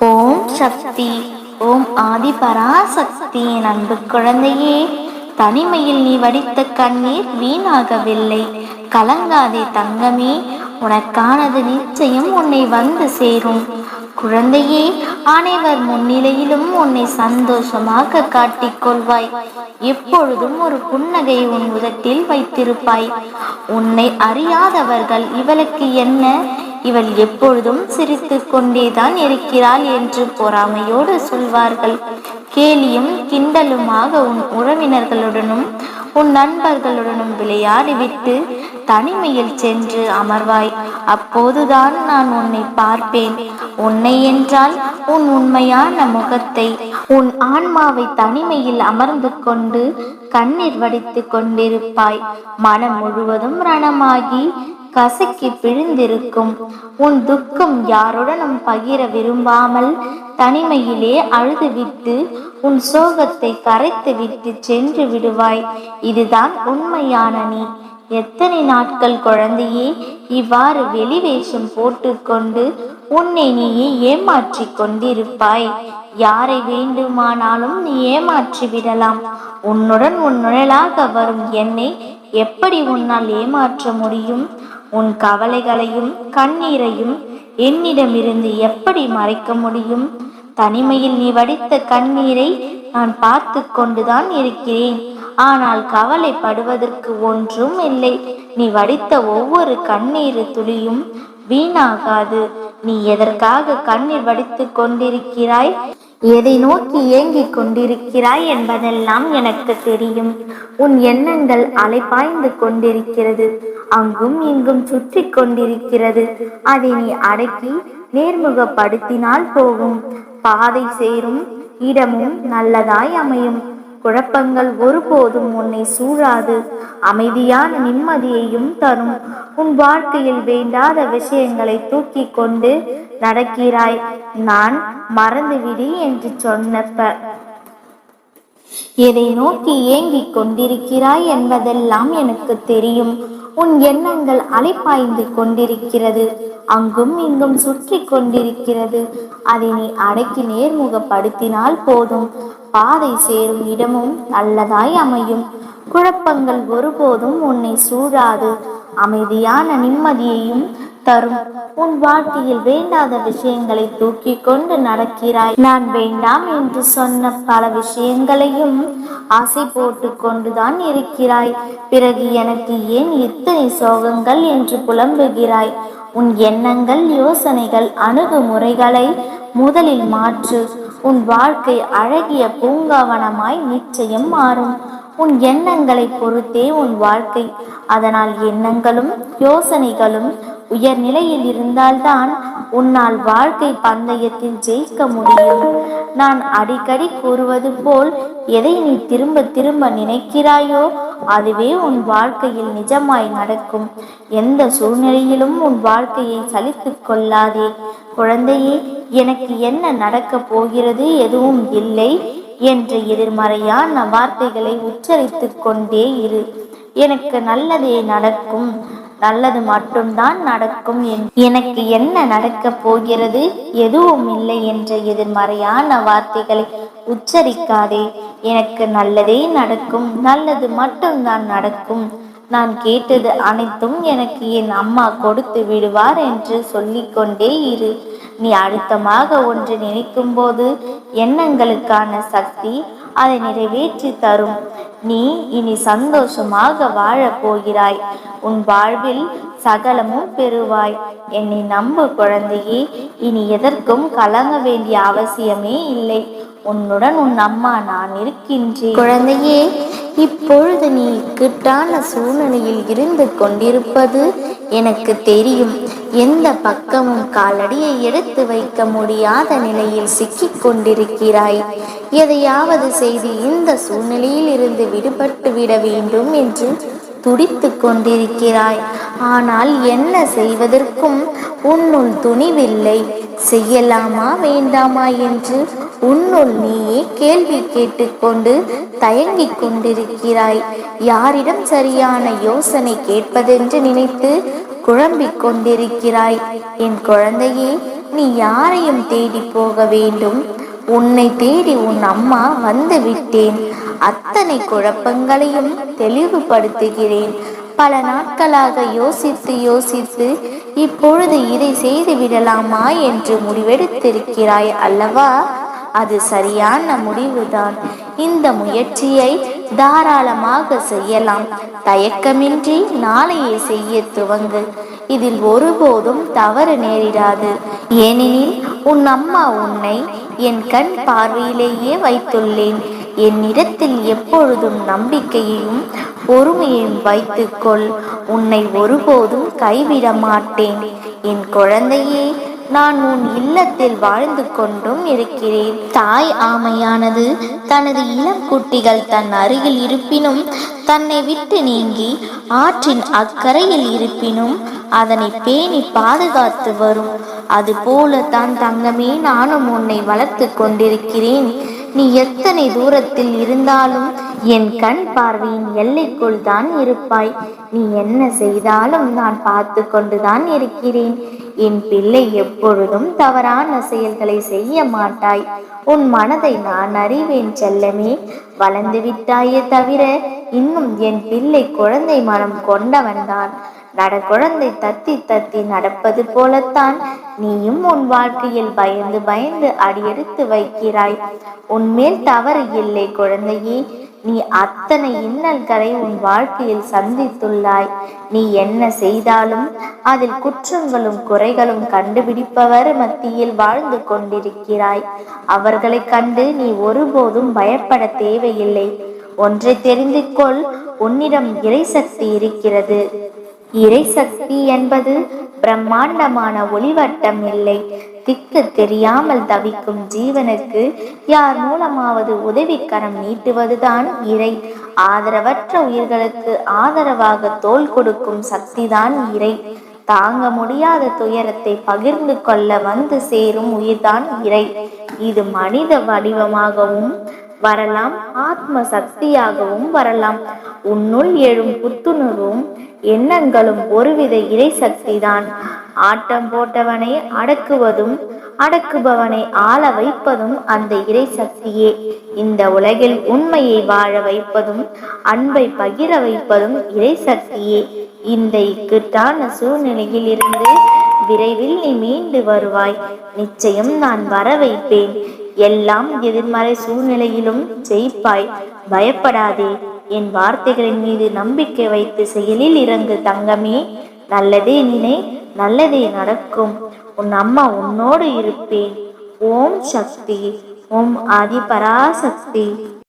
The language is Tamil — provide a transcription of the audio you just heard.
ஓம் சக்தி ஓம் ஆதி பராசக்தி என் அன்பு குழந்தையே. தனிமையில் நீ வடித்த கண்ணீர் வீணாகவில்லை. கலங்காதே தங்கமே உனக்கானது நிச்சயம் உன்னை வந்து சேரும். குழந்தையே அனைவர் முன்னிலையிலும் உன்னை சந்தோஷமாக காட்டிக் கொள்வாய். எப்பொழுதும் ஒரு புன்னகை உன் உதட்டில் வைத்திருப்பாய். உன்னை அறியாதவர்கள் இவளுக்கு என்ன? இவள் எப்பொழுதும் சிரித்து கொண்டேதான் இருக்கிறாள் என்று பொறாமையோடு சொல்வார்கள். கேலியும் கிண்டலுமாக உன் உறவினர்களுடனும் உன் நண்பர்களுடனும் விளையாடிவிட்டு தனிமையில் சென்று அமர்வாய். அப்போதுதான் நான் உன்னை பார்ப்பேன். உன்னை என்றால் உன் உண்மையான முகத்தை உன் ஆன்மாவை தனிமையில் அமர்ந்து கொண்டு கண்ணீர் வடித்து கொண்டிருப்பாய். மனம் முழுவதும் ரணமாகி கசக்கி பிழிந்திருக்கும். உன் துக்கம் யாருடனும் பகிர விரும்பாமல் தனிமையிலே அழுதுவிட்டு உன் சோகத்தை கரைத்து விட்டு சென்று விடுவாய். இதுதான் உண்மையான நீ. எத்தனை நாட்கள் குழந்தையே இவ்வாறு வெளிவேஷம் போட்டுக்கொண்டு உன்னை நீயே ஏமாற்றி கொண்டிருப்பாய். யாரை வேண்டுமானாலும் நீ ஏமாற்றி விடலாம். உன்னுடன் உன் நிழலாக வரும் என்னை எப்படி உன்னால் ஏமாற்ற முடியும்? உன் கவலைகளையும் கண்ணீரையும் என்னிடமிருந்து எப்படி மறைக்க முடியும்? தனிமையில் நீ வடித்த கண்ணீரை நான் பார்த்து கொண்டுதான் இருக்கிறேன். ஆனால் கவலைப்படுவதற்கு ஒன்றும் இல்லை. நீ வடித்த ஒவ்வொரு கண்ணீர் துளியும் வீணாகாது. நீ எதற்காக கண்ணீர் வடித்து கொண்டிருக்கிறாய்? எதை நோக்கி ஏங்கிக் கொண்டிருக்கிறாய் என்பதெல்லாம் எனக்கு தெரியும். உன் எண்ணங்கள் அலைப்பாய்ந்து கொண்டிருக்கிறது. அங்கும் இங்கும் சுற்றி கொண்டிருக்கிறது. அதை நீ அடக்கி நேர்முகப்படுத்தினால் போகும். பாதை சேரும். இடமும் நல்லதாய் அமையும். குழப்பங்கள் ஒருபோதும் உன்னை சூழாது. அமைதியான நிம்மதியையும் தரும். உன் வாழ்க்கையில் வேண்டாத விஷயங்களை தூக்கி கொண்டு நடக்கிறாய். நான் மறந்துவிடு என்று சொன்னப்ப. எதை நோக்கி ஏங்கிக் கொண்டிருக்கிறாய் என்பதெல்லாம் எனக்கு தெரியும். உன் எண்ணங்கள் அலைப்பாய்ந்து கொண்டிருக்கிறது. அங்கும் இங்கும் சுற்றி கொண்டிருக்கிறது. அதை நீ அடக்கி நேர்முகப்படுத்தினால் போதும். பாதை சேரும் இடமும் நல்லதாய் அமையும். குழப்பங்கள் ஒருபோதும் உன்னை சூழாது. அமைதியான நிம்மதியையும் தரும். உன் வாழ்க்கையில் வேண்டாத விஷயங்களை தூக்கி கொண்டு நடக்கிறாய். நான் வேண்டாம் என்று சொன்ன பல விஷயங்களையும் ஆசை போட்டு கொண்டுதான் இருக்கிறாய். பிறகு எனக்கு ஏன் இத்தனை சோகங்கள் என்று புலம்புகிறாய்? உன் எண்ணங்கள் யோசனைகள் அணுகுமுறைகளை முதலில் மாற்று. உன் வாழ்க்கை அழகிய பூங்காவனமாய் நிச்சயம் மாறும். உன் எண்ணங்களை பொறுத்தே உன் வாழ்க்கை. அதனால் எண்ணங்களும் யோசனைகளும் உயர் நிலையில் இருந்தால்தான் உன்னால் வாழ்க்கை பந்தயத்தில் ஜெயிக்க முடியும். நான் அடிக்கடி கூறுவது போல் எதை நீ திரும்ப திரும்ப நினைக்கிறாயோ அதுவே உன் வாழ்க்கையில் நிஜமாய் நடக்கும். எந்த சூழ்நிலையிலும் உன் வாழ்க்கையை சலித்து கொள்ளாதே. குழந்தையே எனக்கு என்ன நடக்கப் போகிறது எதுவும் இல்லை என்ற எதிர்மறையான வார்த்தைகளை உச்சரித்து கொண்டே இரு. எனக்கு நல்லதே நடக்கும். நல்லது மட்டும்தான் நடக்கும் எனக்கு என்ன நடக்கப் போகிறது? எதுவும் இல்லை என்ற எதிர்மறையான வார்த்தைகளை உச்சரிக்காதே. எனக்கு நல்லதே நடக்கும். நல்லது மட்டும்தான் நடக்கும். நான் கேட்டது அனைத்தும் எனக்கு என் அம்மா கொடுத்து விடுவார் என்று சொல்லிக்கொண்டே இரு. நீ அழுத்தமாக ஒன்று நினைக்கும் போது எண்ணங்களுக்கான சக்தி அதை நிறைவேற்றி தரும். நீ இனி சந்தோஷமாக வாழப் போகிறாய். உன் வாழ்வில் சகலமும் பெறுவாய். என்னை நம்பு குழந்தையே இனி எதற்கும் கலங்க வேண்டிய அவசியமே இல்லை. உன்னுடன் உன் அம்மா நான் இருக்கின்றேன். குழந்தையே இப்பொழுது நீ இக்கட்டான சூழ்நிலையில் இருந்து கொண்டிருப்பது எனக்கு தெரியும். எந்த பக்கமும் காலடியை எடுத்து வைக்க முடியாத நிலையில் சிக்கிக் கொண்டிருக்கிறாய். எதையாவது செய்து இந்த சூழ்நிலையில் இருந்து விடுபட்டு விட வேண்டும் என்று துடித்து கொண்டிருக்கிறாய். ஆனால் என்ன செய்வதற்கும் உன்னுள் துணிவில்லை. செய்யலாமா வேண்டாமா என்று உன்னுள் நீயே கேள்வி கேட்டுக்கொண்டு தயங்கிக் கொண்டிருக்கிறாய். யாரிடம் சரியான யோசனை கேட்பதென்று நினைத்து குழம்பிக் கொண்டிருக்கிறாய். என் குழந்தையே நீ யாரையும் தேடி போக வேண்டும். உன்னை தேடி உன் அம்மா வந்து விட்டேன். அத்தனை குழப்பங்களையும் தெளிவுபடுத்துகிறேன். பல நாட்களாக யோசித்து யோசித்து இப்பொழுது இதை செய்து விடலாமா என்று முடிவெடுத்திருக்கிறாய் அல்லவா? அது சரியான முடிவுதான். இந்த முயற்சியை தாராளமாக செய்யலாம். தயக்கமின்றி நாளையே செய்ய துவங்கு. இதில் ஒருபோதும் தவறு நேரிடாது. ஏனெனில் உன் அம்மா உன்னை என் கண் பார்வையிலேயே வைத்துள்ளேன். என்னிடத்தில் எப்பொழுதும் நம்பிக்கையையும் பொறுமையையும் வைத்துக்கொள். உன்னை ஒருபோதும் கைவிட மாட்டேன் என் குழந்தையே நான் உன் இல்லத்தில் வாழ்ந்து கொண்டும் இருக்கிறேன். தாய் ஆமையானது தனது இளம் குட்டிகள் தன் அருகில் இருப்பினும் தன்னை விட்டு நீங்கி ஆற்றின் அக்கறையில் இருப்பினும் அதனை பேணி பாதுகாத்து வரும். அதுபோல தான் தங்கமே நானும் உன்னை வளர்த்து கொண்டிருக்கிறேன். நீ எத்தனை தூரத்தில் இருந்தாலும் என் கண் பார்வையின் எல்லைக்குள் தான் இருப்பாய். நீ என்ன செய்தாலும் நான் பார்த்து கொண்டுதான் இருக்கிறேன். என் பிள்ளை எப்பொழுதும் தவறான செயல்களை செய்ய மாட்டாய். உன் மனதை நான் அறிவேன் செல்லமே. வளர்ந்து விட்டாயே தவிர இன்னும் என் பிள்ளை குழந்தை மனம் கொண்டவன்தான். நட குழந்தை தத்தி தத்தி நடப்பது போலத்தான். நீயும் உன் வாழ்க்கையில் பயந்து பயந்து அடியெடுத்து வைக்கிறாய். உன்மேல் தவறு இல்லை குழந்தையே. நீ அத்தனை இன்னல்களை உன் வாழ்க்கையில் சந்தித்துள்ளாய். நீ என்ன செய்தாலும் அதில் குற்றங்களும் குறைகளும் கண்டுபிடிப்பவர் மத்தியில் வாழ்ந்து கொண்டிருக்கிறாய். அவர்களை கண்டு நீ ஒருபோதும் பயப்பட தேவையில்லை. ஒன்றை தெரிந்து கொள் உன்னிடம் இறைசக்தி இருக்கிறது. இறைசக்தி என்பது பிரம்மாண்டமான ஒளிவட்டம் இல்லை. திக்கு தெரியாமல் தவிக்கும் ஜீவனுக்கு யார் மூலமாவது உதவிக்கரம் நீட்டுவதுதான் இறை. ஆதரவற்ற உயிர்களுக்கு ஆதரவாக தோல் கொடுக்கும் சக்திதான் இறை. தாங்க முடியாத துயரத்தை பகிர்ந்து கொள்ள வந்து சேரும் உயிர்தான் இறை. இது மனித வடிவமாகவும் வரலாம். ஆத்ம சக்தியாகவும் வரலாம். உன்னுள் எழும் புத்துணர்வும் எண்ணங்களும் ஒருவித இறை சக்திதான் ஆட்டம் போட்டவனை அடக்குவதும் அடக்குபவனை ஆள வைப்பதும் அந்த இறை சக்தியே இந்த உலகில் உண்மையை வாழ வைப்பதும் அன்பை பகிர வைப்பதும் இறை சக்தியே இந்த இக்கட்டான சூழ்நிலையில் இருந்து விரைவில் நீ மீண்டு வருவாய். நிச்சயம் நான் வர வைப்பேன் எல்லாம் எதிர்மறை சூழ்நிலையிலும் ஜெயிப்பாய். பயப்படாதே. என் வார்த்தைகளின் மீது நம்பிக்கை வைத்து செயலில் இறங்கு தங்கமே. நல்லதே நினை நல்லதே நடக்கும். உன் அம்மா உன்னோடு இருப்பேன் ஓம் சக்தி ஓம் ஆதி பராசக்தி